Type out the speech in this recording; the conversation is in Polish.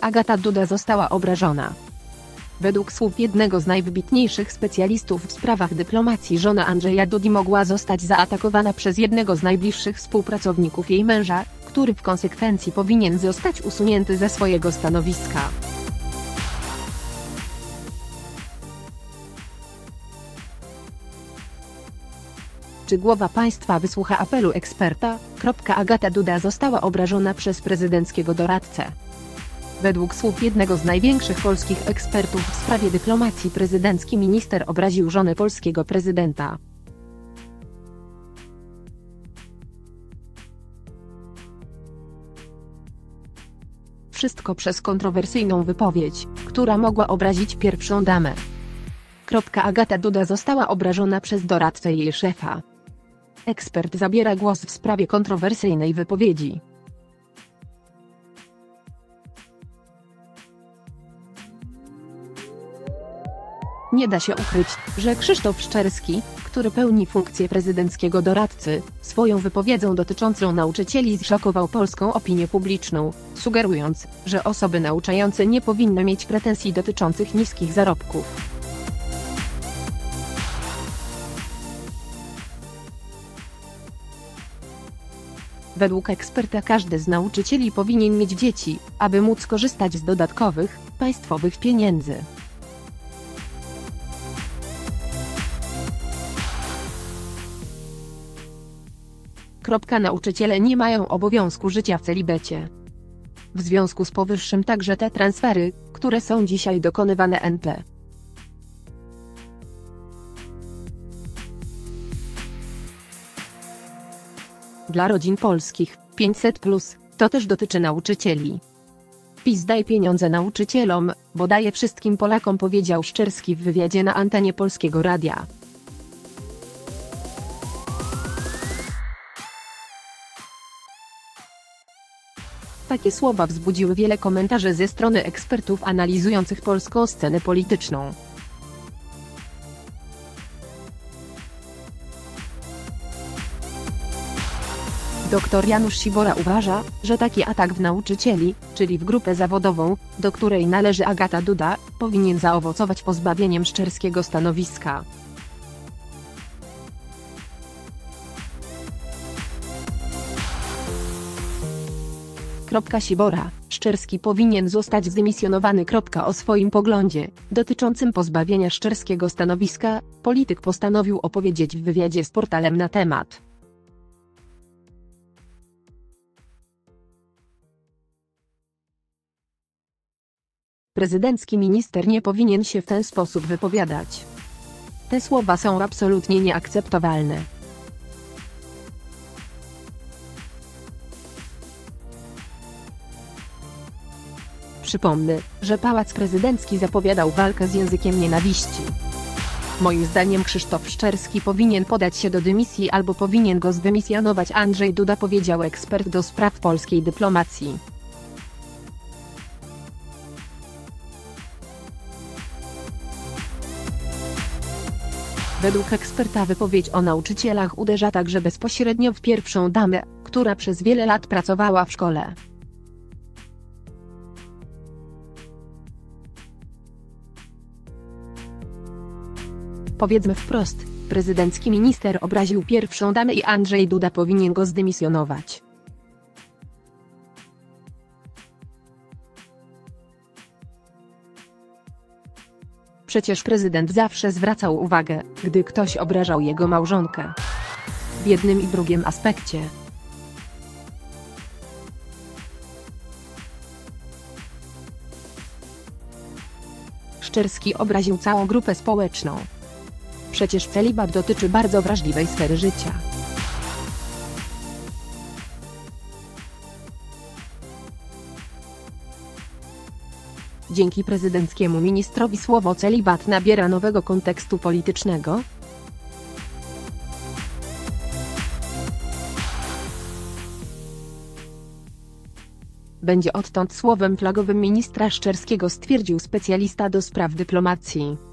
Agata Duda została obrażona. Według słów jednego z najwybitniejszych specjalistów w sprawach dyplomacji żona Andrzeja Dudi mogła zostać zaatakowana przez jednego z najbliższych współpracowników jej męża, który w konsekwencji powinien zostać usunięty ze swojego stanowiska. Czy głowa państwa wysłucha apelu eksperta? Agata Duda została obrażona przez prezydenckiego doradcę. Według słów jednego z największych polskich ekspertów w sprawie dyplomacji prezydencki minister obraził żonę polskiego prezydenta. Wszystko przez kontrowersyjną wypowiedź, która mogła obrazić pierwszą damę. Agata Duda została obrażona przez doradcę jej szefa. Ekspert zabiera głos w sprawie kontrowersyjnej wypowiedzi. Nie da się ukryć, że Krzysztof Szczerski, który pełni funkcję prezydenckiego doradcy, swoją wypowiedzą dotyczącą nauczycieli zszokował polską opinię publiczną, sugerując, że osoby nauczające nie powinny mieć pretensji dotyczących niskich zarobków. Według eksperta każdy z nauczycieli powinien mieć dzieci, aby móc korzystać z dodatkowych, państwowych pieniędzy. Nauczyciele nie mają obowiązku życia w celibecie. W związku z powyższym także te transfery, które są dzisiaj dokonywane NP. Dla rodzin polskich 500 plus, to też dotyczy nauczycieli. PiS daje pieniądze nauczycielom, bo daje wszystkim Polakom powiedział Szczerski w wywiadzie na antenie Polskiego Radia. Takie słowa wzbudziły wiele komentarzy ze strony ekspertów analizujących polską scenę polityczną. Dr Janusz Sibora uważa, że taki atak w nauczycieli, czyli w grupę zawodową, do której należy Agata Duda, powinien zaowocować pozbawieniem szczerskiego stanowiska. Sibora, Szczerski powinien zostać zdymisjonowany. O swoim poglądzie, dotyczącym pozbawienia Szczerskiego stanowiska, polityk postanowił opowiedzieć w wywiadzie z portalem na temat. Prezydencki minister nie powinien się w ten sposób wypowiadać. Te słowa są absolutnie nieakceptowalne. Przypomnę, że Pałac Prezydencki zapowiadał walkę z językiem nienawiści. Moim zdaniem Krzysztof Szczerski powinien podać się do dymisji albo powinien go zdymisjonować Andrzej Duda powiedział ekspert do spraw polskiej dyplomacji. Według eksperta wypowiedź o nauczycielach uderza także bezpośrednio w pierwszą damę, która przez wiele lat pracowała w szkole. Powiedzmy wprost, prezydencki minister obraził pierwszą damę i Andrzej Duda powinien go zdymisjonować. Przecież prezydent zawsze zwracał uwagę, gdy ktoś obrażał jego małżonkę. W jednym i drugim aspekcie. Szczerski obraził całą grupę społeczną. Przecież celibat dotyczy bardzo wrażliwej sfery życia. Dzięki prezydenckiemu ministrowi słowo celibat nabiera nowego kontekstu politycznego, będzie odtąd słowem flagowym ministra Szczerskiego stwierdził specjalista do spraw dyplomacji.